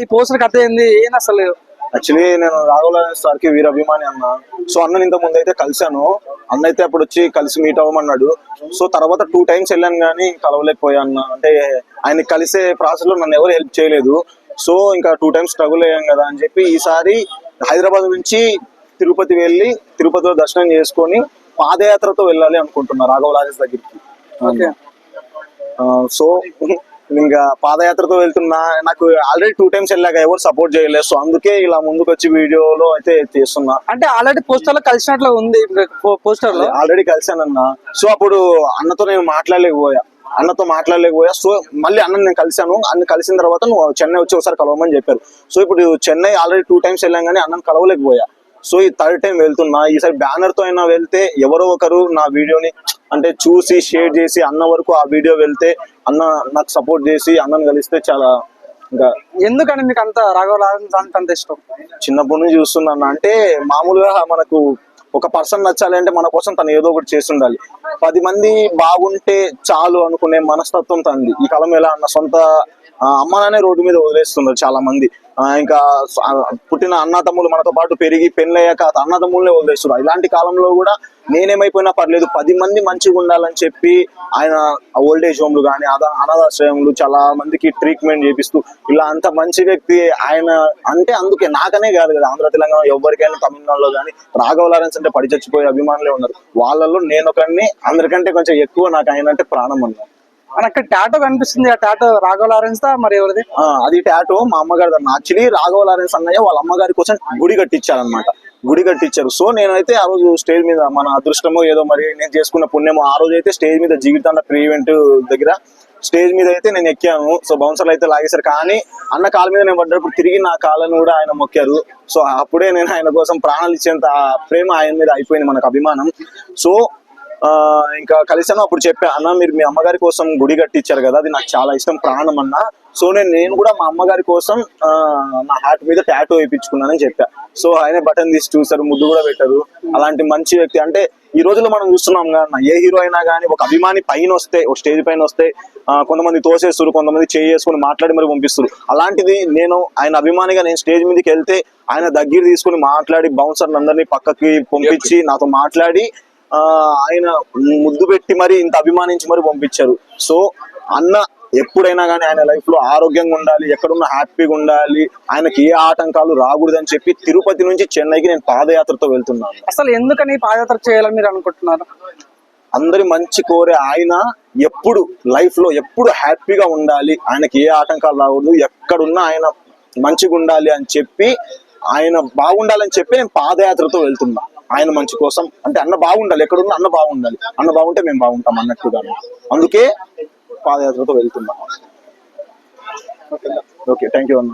ఈ పోస్టర్ కథ ఏంది? ఏం అసలు? యాక్చువల్లీ నేను రాఘవ సార్కి వీర అభిమాని అన్న. సో అన్న ఇంత ముందు అయితే కలిశాను. అన్న అయితే అప్పుడు వచ్చి కలిసి మీట్ అవ్వమన్నాడు. సో తర్వాత టూ టైమ్స్ వెళ్ళాను కానీ కలవలేకపోయా అన్న. అంటే ఆయన కలిసే ప్రాసెస్లో నన్ను ఎవరు హెల్ప్ చేయలేదు. సో ఇంకా టూ టైమ్స్ స్ట్రగుల్ అయ్యాం కదా అని చెప్పి ఈసారి హైదరాబాద్ నుంచి తిరుపతి వెళ్ళి తిరుపతిలో దర్శనం చేసుకొని పాదయాత్రతో వెళ్ళాలి అనుకుంటున్నా రాఘవ లారెన్స్ దగ్గరికి సో ఇంకా పాదయాత్రతో వెళ్తున్నా నాకు ఆల్రెడీ టూ టైమ్స్ వెళ్ళాక ఎవరు సపోర్ట్ చేయలేదు. సో అందుకే ఇలా ముందుకు వచ్చి వీడియోలో అయితే చేస్తున్నా. అంటే ఆల్రెడీ పోస్టర్లో కలిసినట్లు ఉంది పోస్టర్లో? ఆల్రెడీ కలిశానన్న. సో అప్పుడు అన్నతో నేను మాట్లాడలేకపోయా. అన్నతో మాట్లాడలేకపోయా. సో మళ్ళీ అన్న నేను కలిశాను. అన్న కలిసిన తర్వాత నువ్వు చెన్నై వచ్చి ఒకసారి కలవమని చెప్పారు. సో ఇప్పుడు చెన్నై ఆల్రెడీ టూ టైమ్స్ వెళ్ళాం కానీ అన్నను కలవలేకపోయా. సో ఈ థర్డ్ టైం వెళ్తున్నా. ఈసారి బ్యానర్తో అయినా వెళ్తే ఎవరో ఒకరు నా వీడియోని అంటే చూసి షేర్ చేసి అన్న వరకు ఆ వీడియో వెళ్తే అన్న నాకు సపోర్ట్ చేసి అన్నను కలిస్తే చాలా ఇంకా ఎందుకని మీకు అంత రాఘవ అంత ఇష్టం? చిన్నప్పటి నుంచి చూస్తున్నాను. అంటే మామూలుగా మనకు ఒక పర్సన్ నచ్చాలి అంటే మన కోసం తను ఏదో ఒకటి చేసి ఉండాలి పది మంది బాగుంటే చాలు అనుకునే మనస్తత్వం తంది ఈ కాలం ఎలా అన్న సొంత ఆ, అమ్మ రోడ్డు మీద వదిలేస్తున్నారు చాలా మంది ఆ, ఇంకా పుట్టిన అన్నతమ్ములు మనతో పాటు పెరిగి పెళ్ళయ్యాక అన్నతమ్ములనే వదిలేస్తున్నారు. ఇలాంటి కాలంలో కూడా నేనేమైపోయినా పర్లేదు పది మంది మంచిగా ఉండాలని చెప్పి ఆయన ఓల్డ్ ఏజ్ హోమ్లు కానీ అదా అనాథాశ్రయంలు చాలా మందికి ట్రీట్మెంట్ చేపిస్తూ ఇలా అంత మంచి వ్యక్తి ఆయన అంటే అందుకే నాకనే కాదు కదా. ఆంధ్ర తెలంగాణ ఎవరికైనా తమిళనాడులో కానీ రాఘవ లారెన్స్ అంటే పడి చచ్చిపోయే అభిమానులే ఉన్నారు. వాళ్ళలో నేను ఒకరిని అందరికంటే కొంచెం ఎక్కువ నాకు ఆయన అంటే ప్రాణం అన్నారు. మనకి అక్కడ టాటో కనిపిస్తుంది. ఆ టాటో రాఘవ లారెన్స్ దా మరి ఎవరిది? ఆ, అది టాటో మా అమ్మగారి యాక్చువల్లీ రాఘవ లారెన్స్ అన్నయ్య వాళ్ళ అమ్మగారి కోసం గుడి కట్టించారనమాట గుడి కట్టించారు. సో నేనైతే ఆ రోజు స్టేజ్ మీద మన అదృష్టమో ఏదో మరి నేను చేసుకున్న పుణ్యమో ఆ రోజు అయితే స్టేజ్ మీద జీవితాంత ప్రీ ఈవెంట్ దగ్గర స్టేజ్ మీద అయితే నేను ఎక్కాను. సో బౌన్సర్లు అయితే లాగేశారు. కానీ అన్న కాళ్ళ మీద నేను పడ్డప్పుడు తిరిగి నా కాళ్ళను కూడా ఆయన మొక్కారు. సో అప్పుడే నేను ఆయన కోసం ప్రాణాలు ఇచ్చేంత ప్రేమ ఆయన మీద అయిపోయింది మనకు అభిమానం. సో ఇంకా కలిసాను అప్పుడు చెప్పా అన్న మీరు మీ అమ్మగారి కోసం గుడి కట్టించారు కదా అది నాకు చాలా ఇష్టం ప్రాణం అన్న. సో నేను నేను కూడా మా అమ్మగారి కోసం నా హార్ట్ మీద టాటూ వేయించుకున్నానని చెప్పా. సో ఆయన బటన్ తీసి చూసారు ముద్దు కూడా పెట్టారు. అలాంటి మంచి వ్యక్తి. అంటే ఈ రోజుల్లో మనం చూస్తున్నాం కదా ఏ హీరో అయినా కానీ ఒక అభిమాని పైన వస్తే ఒక స్టేజ్ పైన వస్తే కొంతమంది తోసేస్తారు కొంతమంది చేయి చేసుకుని మాట్లాడి మరి పంపిస్తారు. అలాంటిది నేను ఆయన అభిమానిగా నేను స్టేజ్ మీదకి వెళ్తే ఆయన దగ్గర తీసుకుని మాట్లాడి బౌన్సర్ అందరినీ పక్కకి పంపించి నాతో మాట్లాడి ఆయన ముద్దు పెట్టి మరి ఇంత అభిమానించి మరి పంపించారు. సో అన్న ఎప్పుడైనా కానీ ఆయన లైఫ్లో ఆరోగ్యంగా ఉండాలి ఎక్కడున్నా హ్యాపీగా ఉండాలి ఆయనకి ఏ ఆటంకాలు రాకూడదని చెప్పి తిరుపతి నుంచి చెన్నైకి నేను పాదయాత్రతో వెళ్తున్నాను. అసలు ఎందుకని పాదయాత్ర చేయాలని మీరు అనుకుంటున్నారు? అందరి మంచి కోరే ఆయన ఎప్పుడు లైఫ్లో ఎప్పుడు హ్యాపీగా ఉండాలి ఆయనకి ఏ ఆటంకాలు రాకూడదు ఎక్కడున్నా ఆయన మంచిగా ఉండాలి అని చెప్పి ఆయన బాగుండాలని చెప్పి నేను పాదయాత్రతో వెళ్తున్నా. ఆయన మంచి కోసం అంటే అన్న బాగుండాలి ఎక్కడున్నా అన్న బాగుండాలి. అన్న బాగుంటే మేము బాగుంటాం అన్నట్టుగా అందుకే పాదయాత్రతో వెళ్తున్నాం. ఓకే థ్యాంక్ యూ అన్న.